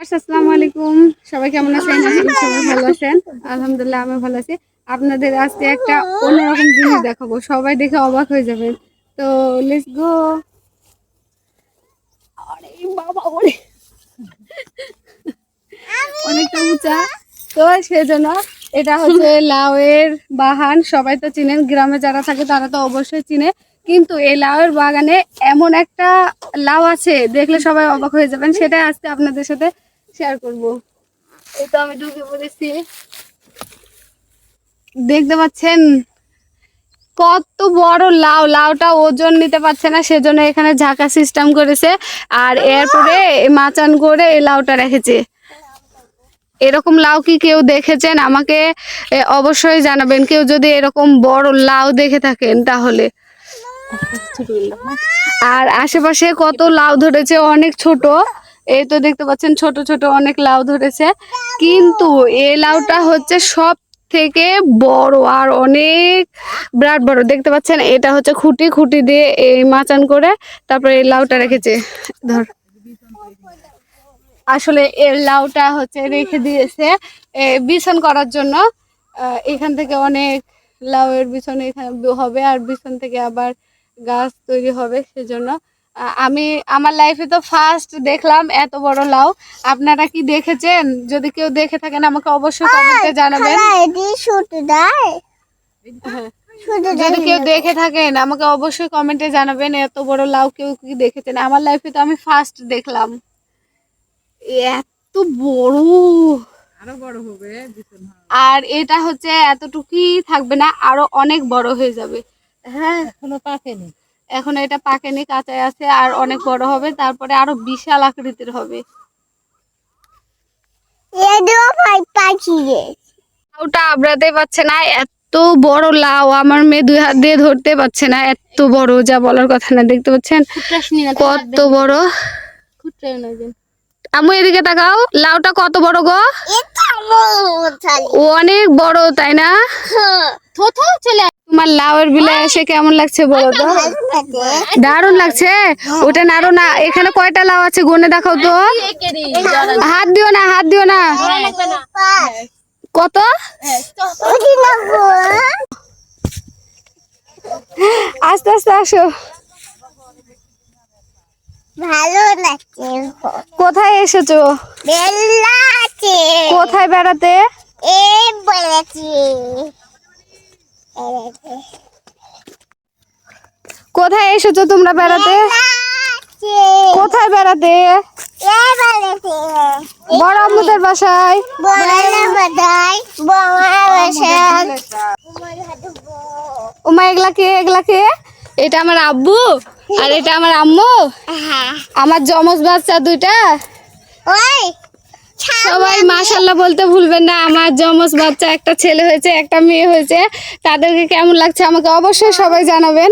আসসালামু আপনাদের আজকে একটা অন্যরকম জিনিস দেখাবো। সবাই দেখে অবাক হয়ে যাবেন। তো অনেকটা উঁচা। তো, সেজন্য এটা হচ্ছে লাউয়ের বাগান। সবাই তো চিনেন, গ্রামে যারা থাকে তারা তো অবশ্যই চিনে। কিন্তু এই লাউয়ের বাগানে এমন একটা লাউ আছে, দেখলে সবাই অবাক হয়ে যাবেন। সেটাই আজকে আপনাদের সাথে শেয়ার করব। এই তো আমি ঢুকে পড়েছি। দেখতে পাচ্ছেন? কত বড় লাউ লাউটা ওজন নিতে পারছে না সেজন্য এখানে ঝাঁকা সিস্টেম করেছে। আর এরপরে মাচান করে এই লাউটা রেখেছে। এরকম লাউ কি কেউ দেখেছেন? আমাকে অবশ্যই জানাবেন। কেউ যদি এরকম বড় লাউ দেখে থাকেন তাহলে। আর আশেপাশে কত লাউ ধরেছে? অনেক ছোট। এই তো দেখতে পাচ্ছেন ছোট ছোট অনেক লাউ ধরেছে। কিন্তু এই লাউটা হচ্ছে সব থেকে বড় আর অনেক বিরাট বড়। দেখতে পাচ্ছেন এটা হচ্ছে খুঁটি খুঁটি দিয়ে এই মাচান করে তারপরে এই লাউটা রেখেছে। ধর। আসলে এর লাউটা হচ্ছে রেখে দিয়েছে এ, বিছন করার জন্য। এখান থেকে অনেক লাউয়ের বিছন এখানে হবে আর বিছন থেকে আবার গাছ তৈরি হবে সেজন্য আমি আমার লাইফে তো ফার্স্ট দেখলাম এত বড় লাউ। আপনারা কি দেখেছেন? যদি কেউ দেখে থাকেন আমাকে অবশ্যই কমেন্টে জানাবেন। এটি শুট দেয় হ্যাঁ। যদি কেউ দেখে থাকেন আমাকে অবশ্যই কমেন্টে জানাবেন এত বড় লাউ কেউ কি দেখেছেন? আমার লাইফে তো আমি ফার্স্ট দেখলাম। এত বড়। আরও বড় হবে আর এটা হচ্ছে এতটুকুই থাকবে না আরও অনেক বড় হয়ে যাবে। হ্যাঁ। এখনও পাকেনি। এখন এটা পাকেনি কাঁচায় আছে আর অনেক বড় হবে তারপরে আরও বিশাল আকৃতির হবে। লাউটা আবড়াতে পারছে না এত বড় লাউ আমার মেয়ে দুই হাত দিয়ে ধরতে পারছে না এত বড় যা বলার কথা না দেখতে পাচ্ছেন? কত বড়। আমু এদিকে তাকাও লাউটা কত বড় গো? অনেক বড় তাই না? চলে তোমার লাউয়ের বিলে এসে কেমন লাগছে বলো তো? দারুণ লাগছে? ওটা নাড়ো না এখানে কয়টা লাউ আছে গুনে দেখাও তো। হাত দিও না হাত দিও না। কত? আস্তে আস্তে আসো। ভালো লাগছে। কোথায় এসেছ? বেলা আছে কোথায় বেড়াতে? এ বলেছি। কোথায় এসেছ তোমরা বেড়াতে? কোথায় বেড়াতে? বড় আম্মুদের বাসায়। ওমা এগুলা কে? এগুলা কে? এটা আমার আব্বু আর এটা আমার আম্মু। হ্যাঁ। আমার জমজ বাচ্চা দুইটা। ওই সবাই মাশাল্লাহ বলতে ভুলবেন না, আমার জমজ বাচ্চা একটা ছেলে হয়েছে, একটা মেয়ে হয়েছে। তাদেরকে কেমন লাগছে আমাকে অবশ্যই সবাই জানাবেন।